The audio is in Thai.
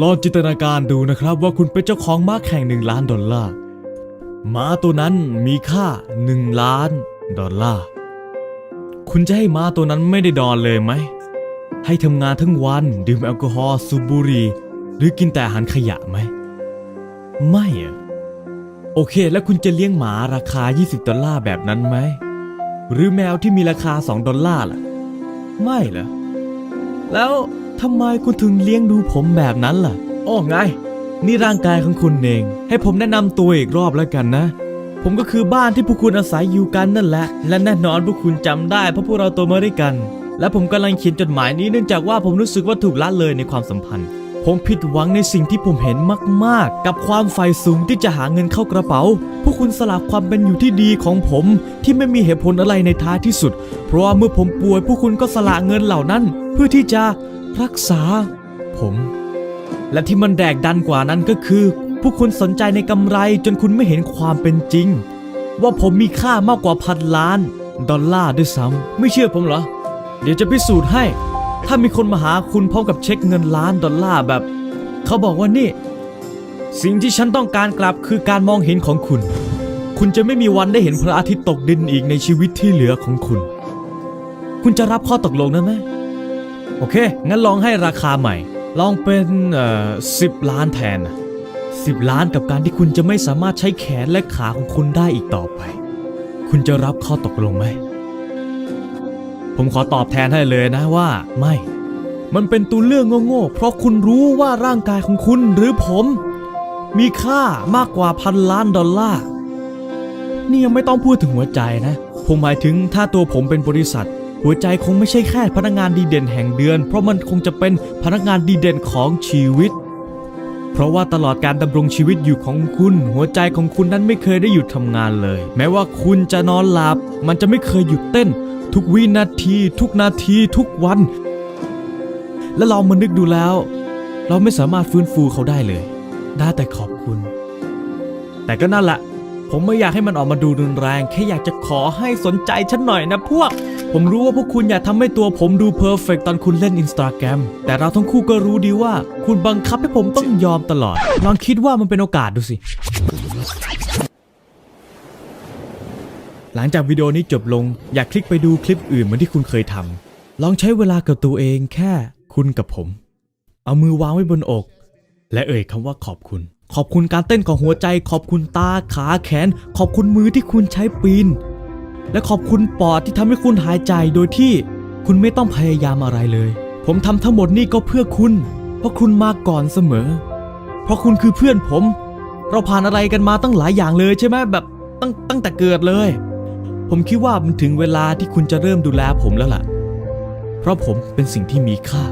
ลองจินตนาการดูนะครับว่าคุณเป็นเจ้าของม้าแข่งหนึ่งล้านดอลลาร์ ม้าตัวนั้นมีค่าหนึ่งล้านดอลลาร์ คุณจะให้ม้าตัวนั้นไม่ได้นอนเลยไหม ให้ทำงานทั้งวันดื่มแอลกอฮอล์สูบบุหรี่หรือกินแต่อาหารขยะไหม ไม่อะโอเค แล้วคุณจะเลี้ยงหมาราคา 20 ดอลลาร์แบบนั้นไหม หรือแมวที่มีราคา 2 ดอลลาร์ล่ะ ไม่เหรอ แล้ว ทำไมคุณถึงเลี้ยงดูผมแบบนั้นล่ะอ้อไง นี่ร่างกายของคุณเอง ให้ผมแนะนำตัวอีกรอบแล้วกันนะ ผมก็คือบ้านที่พวกคุณอาศัยอยู่กันนั่นแหละ และแน่นอนพวกคุณจำได้เพราะพวกเราโตมาด้วยกัน และผมกำลังเขียนจดหมายนี้เนื่องจากว่าผมรู้สึกว่าถูกละเลยในความสัมพันธ์ ผมผิดหวังในสิ่งที่ผมเห็นมาก ๆ กับความใฝ่สูงที่จะหาเงินเข้ากระเป๋า พวกคุณสลับความเป็นอยู่ที่ดีของผม ที่ไม่มีเหตุผลอะไรในท้ายที่สุด เพราะว่าเมื่อผมป่วยพวกคุณก็สละเงินเหล่านั้น เพื่อที่จะ รักษา ผม และที่มันแดกดันกว่านั้นก็คือพวกคุณสนใจในกำไรจนคุณไม่เห็นความเป็นจริง ว่าผมมีค่ามากกว่าพันล้าน ดอลลาร์ด้วยซ้ำไม่เชื่อผมเหรอ เดี๋ยวจะพิสูจน์ให้ ถ้ามีคนมาหาคุณพร้อมกับเช็คเงินล้านดอลลาร์แบบ เขาบอกว่านี่ สิ่งที่ฉันต้องการกลับคือการมองเห็นของคุณ คุณจะไม่มีวันได้เห็นพระอาทิตย์ตกดินอีกในชีวิตที่เหลือของคุณ คุณจะรับข้อตกลงนั้นไหม โอเค งั้นลองให้ราคาใหม่ ลองเป็นเอ่อสิบล้านแทนสิบล้านกับการที่คุณจะไม่สามารถใช้แขนและขาของคุณได้อีกต่อไป คุณจะรับข้อตกลงไหม ผมขอตอบแทนให้เลยนะว่า ไม่ มันเป็นตัวเรื่องโง่ๆ เพราะคุณรู้ว่าร่างกายของคุณหรือผม มีค่ามากกว่าพันล้านดอลลาร์ นี่ยังไม่ต้องพูดถึงหัวใจนะ ผมหมายถึงถ้าตัวผมเป็นบริษัท หัวใจคงไม่ใช่แค่พนักงานดีเด่นแห่งเดือน เพราะมันคงจะเป็นพนักงานดีเด่นของชีวิต เพราะว่าตลอดการดำรงชีวิตอยู่ของคุณ หัวใจของคุณนั้นไม่เคยได้หยุดทำงานเลย แม้ว่าคุณจะนอนหลับ มันจะไม่เคยหยุดเต้น ทุกวินาที ทุกนาทีทุกวัน และลองมานึกดูแล้ว เราไม่สามารถฟื้นฟูเขาได้เลย ได้แต่ขอบคุณ แต่ก็นั่นแหละผมไม่อยากให้มันออกมาดูรุนแรง แค่อยากจะขอให้สนใจฉันหน่อยนะพวก ผมรู้ว่าพวกคุณอยากทำให้ตัวผมดูเพอร์เฟกตอนคุณเล่นอินสตาแกรมแต่เราทั้งคู่ก็รู้ดีว่า คุณบังคับให้ผมต้องยอมตลอด ลองคิดว่ามันเป็นโอกาสดูสิ หลังจากวิดีโอนี้จบลง อยากคลิกไปดูคลิปอื่นเหมือนที่คุณเคยทำลองใช้เวลากับตัวเองแค่คุณกับผม เอามือวางไว้บนอก และเอ่ยคำว่าขอบคุณ ขอบคุณการเต้นของหัวใจ ขอบคุณตาขาแขน ขอบคุณมือที่คุณใช้ปีน และขอบคุณปอดที่ทำให้คุณหายใจโดยที่คุณไม่ต้องพยายามอะไรเลย ผมทำทั้งหมดนี่ก็เพื่อคุณ เพราะคุณมาก่อนเสมอ เพราะคุณคือเพื่อนผม เราผ่านอะไรกันมาตั้งหลายอย่างเลยใช่ไหมแบบตั้งตั้งแต่เกิดเลย ผมคิดว่ามันถึงเวลาที่คุณจะเริ่มดูแลผมแล้วล่ะ เพราะผมเป็นสิ่งที่มีค่า